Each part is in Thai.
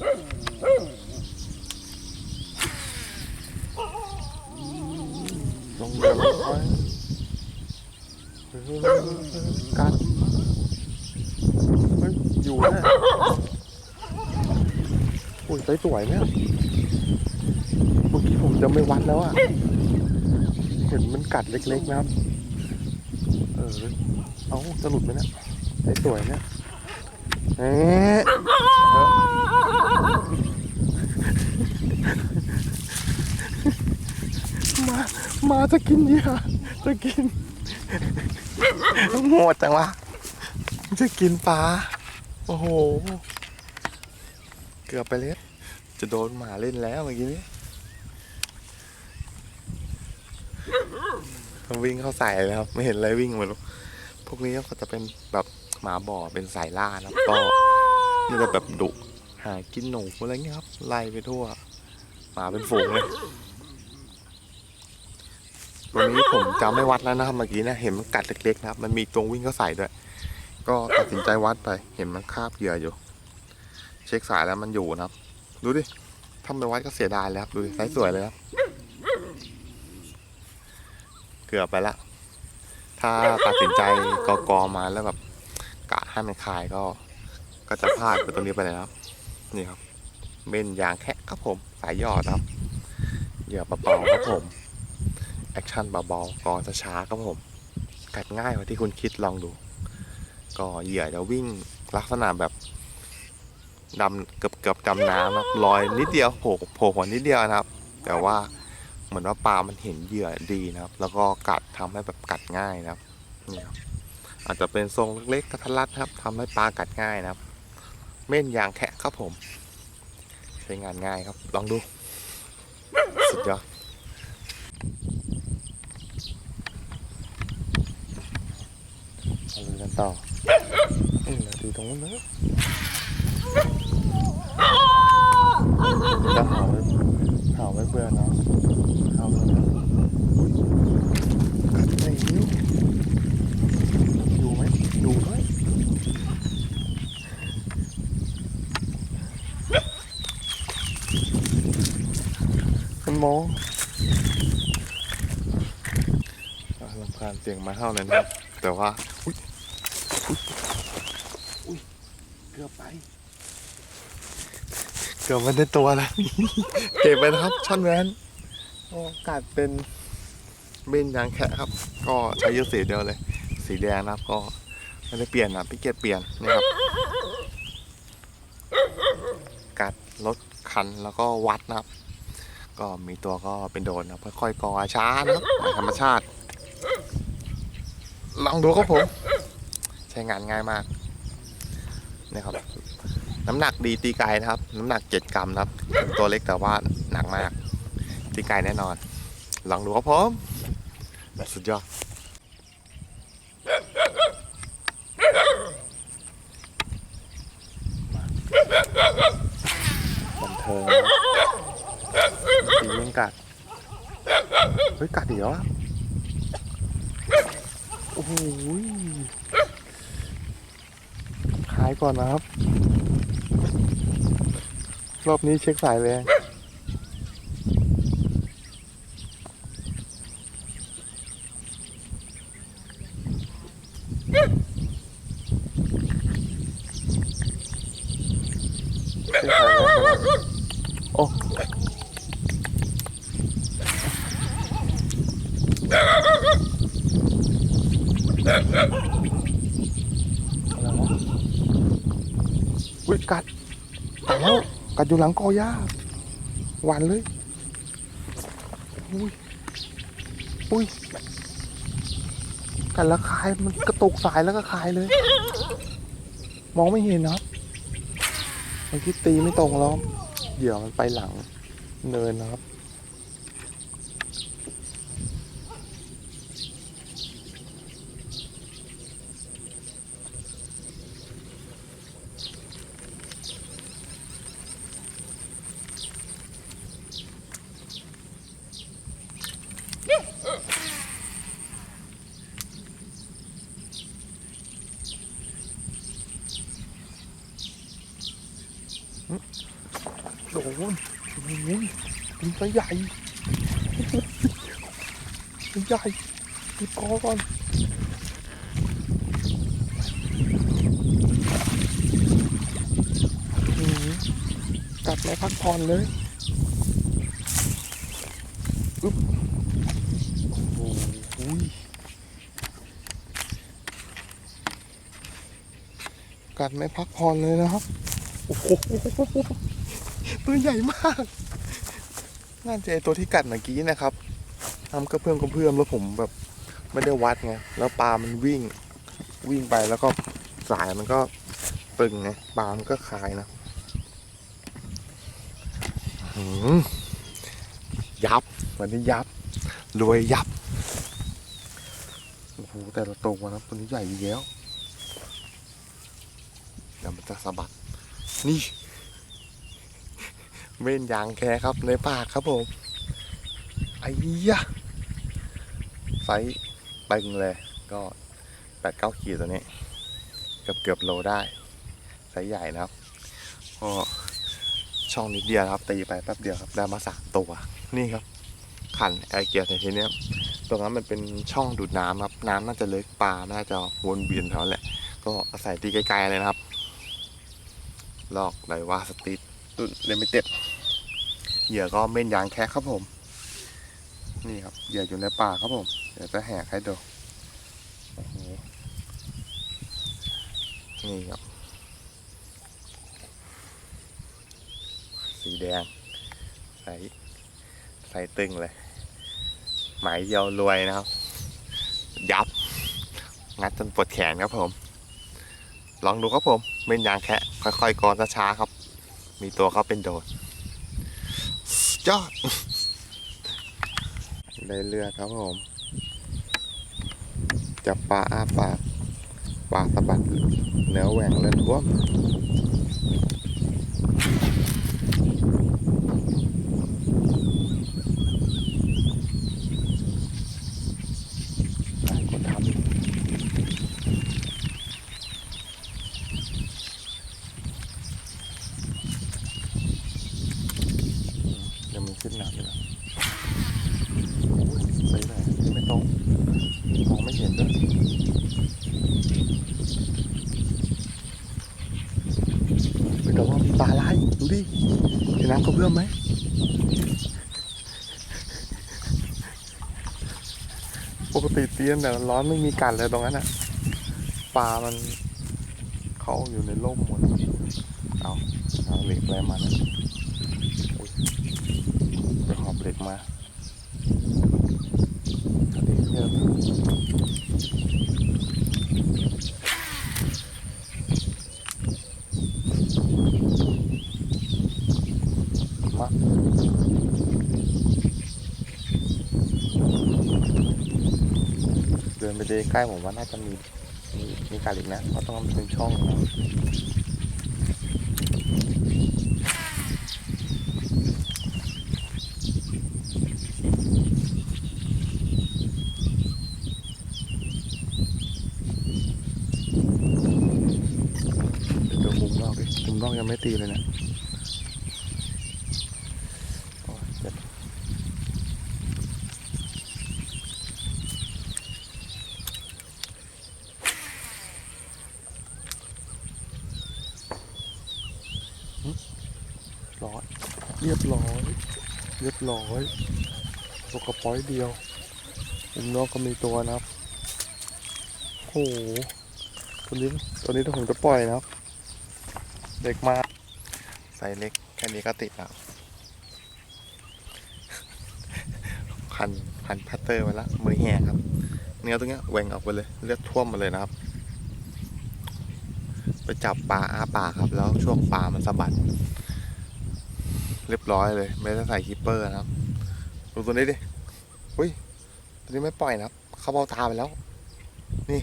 ลงเรือลงไปกัดเฮ้ยอยู่นะโอ้ยไซสวยเนี่ยเมื่อกี้ผมจะไม่วัดแล้วอะเห็นมันกัดเล็กๆนะครับ เออ เอาจะหลุดไหมเนี่ยไซส์สวยเนี่ยเอ๊ะ มามาจะกินเหยื่อจะกินโหดจังวะจะกินปลาโอ้โห เกือบไปเลยจะโดนหมาเล่นแล้วเมื่อกี้นี้วิ่งเข้าใส่เลยครับ ไม่เห็นอะไรวิ่งมาหรอกพวกนี้ก็จะเป็นแบบหมาบ่อเป็นสายล่านะก็มันจะแบบดุหากินหนูอะไรเงี้ยครับไล่ไปทั่ว หมาเป็นฝูงเลย วันนี้ผมจำไม่วัดแล้วนะครับเมื่อกี้นะเห็นมันกัดเล็กๆนะครับ มันมีตรงวิ่งเข้าใส่ด้วย ก็ตัดสินใจวัดไป เห็นมันคาบเหยื่ออยู่ เช็คสายแล้วมันอยู่นะครับ ดูดิถ้าไม่วัดก็เสียดายแล้วครับดูดิไซส์สวยเลยครับเกือบไปละ ถ้าตัดสินใจกอกอมาแล้วแบบกะให้มันคายก็ ก็จะพลาดไปตรงนี้ไปเลยครับ นี่ครับเบนยางแค่ครับผมสายยอดครับเหยื่อเบาครับผม แอคชั่นเบาๆกอจะช้าครับผม กัดง่ายกว่าที่คุณคิดลองดู ก็เหยื่อจะวิ่งลักษณะแบบดำเกือบเกือบดำน้ำนะลอยนิดเดียวโผล่โผล่หัวนิดเดียวนะครับ แต่ว่าเหมือนว่าปลามันเห็นเหยื่อดีนะครับ แล้วก็กัดทำให้แบบกัดง่ายนะครับนี่ครับอาจจะเป็นทรงเล็กๆกระทัดรัดครับทำให้ปลากัดง่ายนะครับ เม่นยางแคะครับผม ใช้งานง่ายครับ ลองดู สุดยอด เอาเลย กันต่อเอ้ยเราดูตรงนู้นนะเห่าไว้เห่าไว้เบื่อเนาะเห่าเลยนะกัดไหนนิ้วอยู่ไหมอยู่ไหมมันมองลำคาญเสียงมาเห่าน่อยนะครับแต่ว่า อุ้ยอุ๊ยอุ้ย เกือบไป เกือบมันได้ตัวแล้ว เก็บไปนะครับช่อนแวนโอ้กัดเป็นเบนยางแคะครับ ก็ใช้เยอะสีเดียวเลย สีแดงนะครับก็ไม่ได้เปลี่ยนนะพี่เกียรเปลี่ยนนี่ครับ กัดลดคันแล้วก็วัดนะครับ ก็มีตัวก็เป็นโดนนะค่อยๆกอช้านะครับธรรมชาติ ลองดูครับผม ใช้งานง่ายมากนะครับ น้ำหนักดีตีไกลนะครับ น้ำหนัก7กรัมนะครับ ตัวเล็กแต่ว่าหนักมาก ตีไกลแน่นอน ลองดูครับผมสุดยอดบันเทิงตีเรื่งกัด เฮ้ย กัดอีกแล้วอะโอ้โหขายก่อนนะครับ รอบนี้เช็คสายแรงเช็คสายโอ้อะไรวะอุ้ยกัดกัดแล้ว กัดอยู่หลังกอหญ้าหวานเลยอุ้ยอุ้ยกัดแล้วคายมันกระตุกสายแล้วก็คายเลย มองไม่เห็นนะครับเมื่อกี้ตีไม่ตรงแล้วเหยื่อมันไปหลังเนินนะครับ อ โอ้ โหโอ้โหมันตัวใหญ่ตัวใหญ่ติดคอก่อนอื้อหือกัดไม่พักผ่อนเลยอึ๊บโอ้โหกัดไม่พักผ่อนเลยนะครับ โอ้โห ตัวใหญ่มาก น่าจะไอตัวที่กัดเมื่อกี้นะครับทำกระเพื่อมกระเพื่อมแล้วผมแบบไม่ได้วัดไง แล้วปลามันวิ่ง วิ่งไปแล้วก็สายมันก็ตึงไง ปลามันก็คลายนะหยับ วันนี้ยับ รวยยับ โอ้โห แต่ละตัวนะตัวนี้ใหญ่อีกแล้วเดี๋ยวมันจะสะบัด นี่ เว้นยางแคครับในปากครับผมไอ้ยะไซส์ตึงเลยก็แปดเก้าขีดตัวนี้ เกือบเกือบโลได้ไซส์ใหญ่นะครับก็ช่องนิดเดียวครับตีไปแป๊บเดียวครับได้มาสามตัวนี่ครับขันไอเกียร์ไทเทเนียตรงนั้นมันเป็นช่องดูดน้ำครับ น้ำน่าจะเล็กปลาน่าจะวนเวียนแถวแหละ ก็อาศัยตีไกลๆเลยนะครับ ลอกไดว่าสติดตุนเลมิเต็ด เหยื่อก็เม่นยางแคะครับผม นี่ครับเหยื่ออยู่ในป่าครับผม เดี๋ยวจะแหกให้ดูโอ้โหนี่ครับ สีแดง ใสใสตึงเลย หมายเดียวรวยนะครับ ยับ งัดจนปวดแขนครับผม ลองดูครับผมเม่นยางแคะค่อยๆกรอนช้าๆครับ มีตัวเขาเป็นโดด ยอด ได้เรือครับผม จับปลาอาปากปลาสะบัดเนื้อแหว่งเล่นท่วมหลายคนทำ เดี๋ยวมันขึ้นน้ำ อยู่แล้วโอ้ยไปไหนไม่ตรงมองไม่เห็นด้วยเฮ้ยแต่ว่ามีปลาไหลดูดิเห็นน้ำกระเพื่อมไหมปกติเตียนแต่ร้อนไม่มีกันเลยตรงนั้นอะปลามันเข้าอยู่ในร่มหมด เอาเอาเหล็กอะไรมาเนี่ย ไปหอบเหล็ก มาเลเที่ยวมาเดินไปใกล้ผมว่าน่าจะมีมีมีการอีกนะเพราะตรงนั้นมันเป็นช่องนะเดี๋ยวดูมุมนอกดิมุมนอกยัง ไม่ตีเลยนะโอ้ยเจ็บหึร้อยเรียบร้อยเรียบร้อยตัวกระป๋อยเดียวมุมนอกก็มีตัวนะครับโอ้โหตัวนี้ตัวนี้ถ้าผมจะปล่อยนะครับ เด็กมาไซส์เล็กแค่นี้ก็ติดแล้วพันพันพัตเตอร์ไปแล้วมือแห้งครับ เนื้อตรงเนี้ยแหว่งออกไปเลยเลือดท่วมมาเลยนะครับไปจับปลาอาปากครับ แล้วช่วงปลามันสะบัด เรียบร้อยเลย ไม่ได้ใส่คิปเปอร์นะครับ ดูตัวนี้ดิอุ้ยตัวนี้ไม่ปล่อยนะครับ เขาเบาตาไปแล้ว นี่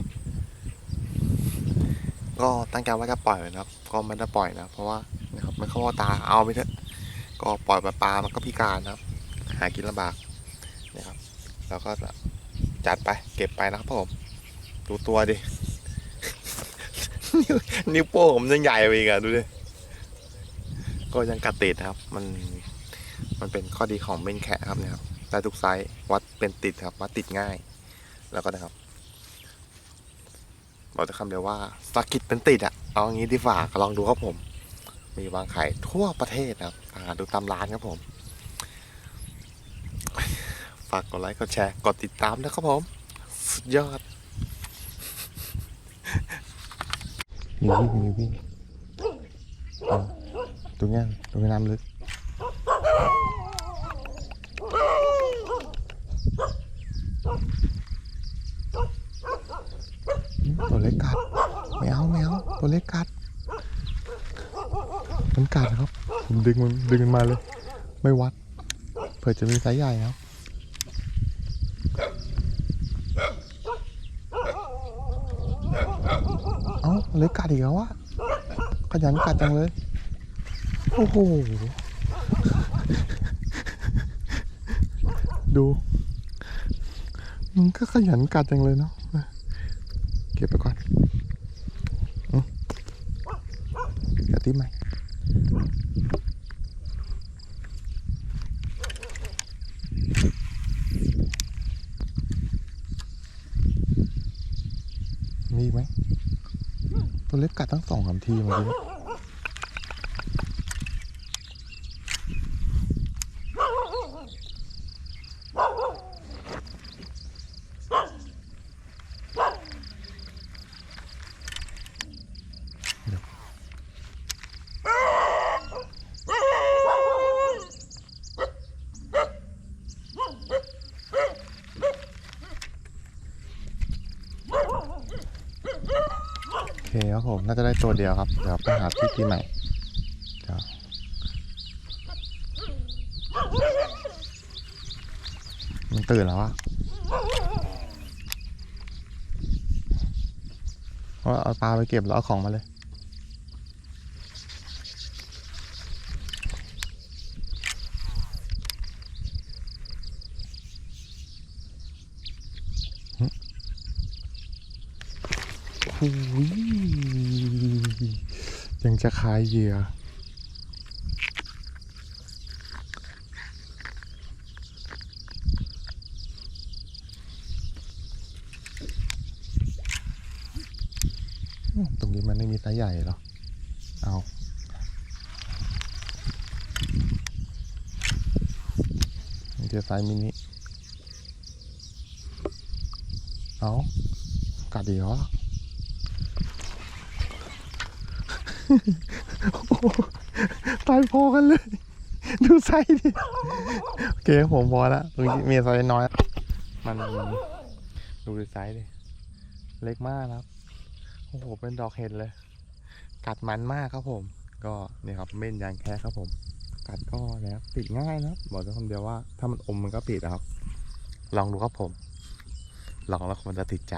ก็ตั้งใจว่าจะปล่อยนะครับ ก็ไม่ได้ปล่อยนะ เพราะว่านะครับมันเข้าตาเอาไปเถอะก็ปล่อยปลาปลามันก็พิการนะครับ หากินลำบากนะครับแล้วก็จัดไปเก็บไปนะครับผมดูตัวดิ นิ้วโป้งผมยังใหญ่ไปอีกอะดูดิ ก็ยังกัดติดนะครับ มัน มันเป็นข้อดีของเมนแคะครับเนี่ยครับได้ทุกไซส์วัดเป็นติดครับ วัดติดง่าย แล้วก็นะครับ บอกแต่คำเดียวว่าสะกิดเป็นติดอะเอางี้ดีฝ่าลองดูครับผม มีวางขายทั่วประเทศนะครับอ่าดูตามร้านครับผม ฝากกดไลค์กดแชร์กดติดตามนะครับผม สุดยอดมีวิ่งมีวิ่งตรงนี้ตรงนี้น้ำลึก ตัวเล็กกัดไม่เอาไม่เอาตัวเล็กกัด มันกัดครับ ผมดึงมันดึงมันมาเลย ไม่วัด เผื่อจะมีไซส์ใหญ่ครับเอ้าเล็กกัดอีกแล้ววะขยันกัดจังเลย โอ้โห ดู มันก็ขยันกัดจังเลยเนาะ เก็บไปก่อนอืมเดี๋ยวตีใหม่มีไหมตัวเล็บกัดทั้งสองสามทีเมาเลยโอ เคครับผมน่าจะได้ตัวเดียวครับ เดี๋ยวไปหาที่ที่ใหม่เดี๋ยวมันตื่นแล้วอะว่าเอาปลาไปเก็บแล้วเอาของมาเลย หูยยังจะคายเหยื่อตรงนี้มันไม่มีไซส์ใหญ่หรอ เอาเจอไซส์มินิ เอากัดดีเหรอ โอ้โห ตายพอกันเลย ดูไซดิ โอเคผมพอละมีไซน้อย มันดูไซดิ เล็กมากครับ โอ้โห เป็นดอกเห็ดเลย กัดมันมากครับผม ก็นี่ครับเม่นยางแค่ครับผม กัดก็นะครับติดง่ายนะครับ บอกได้คำเดียวว่า ถ้ามันอมมันก็ปิดนะครับ ลองดูครับผม ลองแล้วมันจะติดใจ